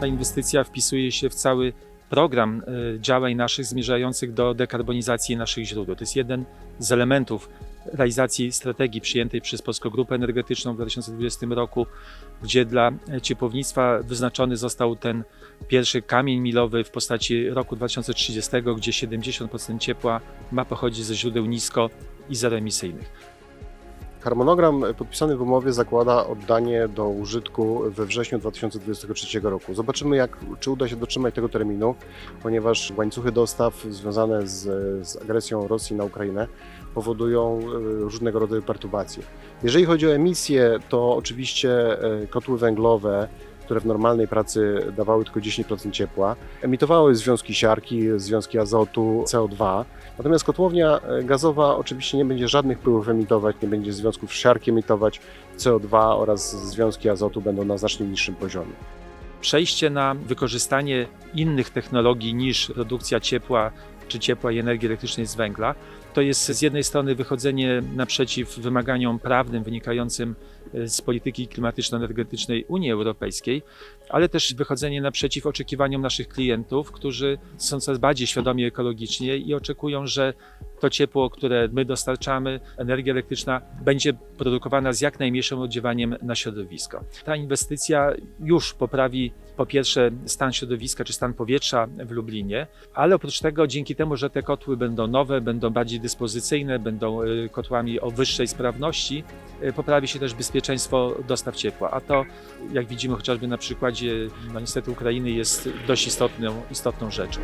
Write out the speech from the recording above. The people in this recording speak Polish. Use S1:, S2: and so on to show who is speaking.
S1: Ta inwestycja wpisuje się w cały program e, działań naszych zmierzających do dekarbonizacji naszych źródeł. To jest jeden z elementów realizacji strategii przyjętej przez Polską Grupę Energetyczną w 2020 roku, gdzie dla ciepłownictwa wyznaczony został ten pierwszy kamień milowy w postaci roku 2030, gdzie 70% ciepła ma pochodzić ze źródeł nisko i zeroemisyjnych.
S2: Harmonogram podpisany w umowie zakłada oddanie do użytku we wrześniu 2023 roku. Zobaczymy, jak, czy uda się dotrzymać tego terminu, ponieważ łańcuchy dostaw związane z, z agresją Rosji na Ukrainę powodują e, różnego rodzaju perturbacje. Jeżeli chodzi o emisje, to oczywiście e, kotły węglowe, które w normalnej pracy dawały tylko 10% ciepła, emitowały związki siarki, związki azotu, CO2. Natomiast kotłownia e, gazowa oczywiście nie będzie żadnych pyłów emitować, nie będzie związków siarki emitować, CO2 oraz związki azotu będą na znacznie niższym poziomie.
S1: Przejście na wykorzystanie innych technologii niż produkcja ciepła czy ciepła i energii elektrycznej z węgla, to jest z jednej strony wychodzenie naprzeciw wymaganiom prawnym wynikającym z polityki klimatyczno-energetycznej Unii Europejskiej, ale też wychodzenie naprzeciw oczekiwaniom naszych klientów, którzy są coraz bardziej świadomi ekologicznie i oczekują, że to ciepło, które my dostarczamy, energia elektryczna, będzie produkowana z jak najmniejszym oddziewaniem na środowisko. Ta inwestycja już poprawi po pierwsze stan środowiska czy stan powietrza w Lublinie, ale oprócz tego dzięki temu, że te kotły będą nowe, będą bardziej dyspozycyjne, będą y, kotłami o wyższej sprawności, y, poprawi się też bezpieczeństwo dostaw ciepła. A to, jak widzimy chociażby na przykładzie no niestety Ukrainy, jest dość istotną, istotną rzeczą.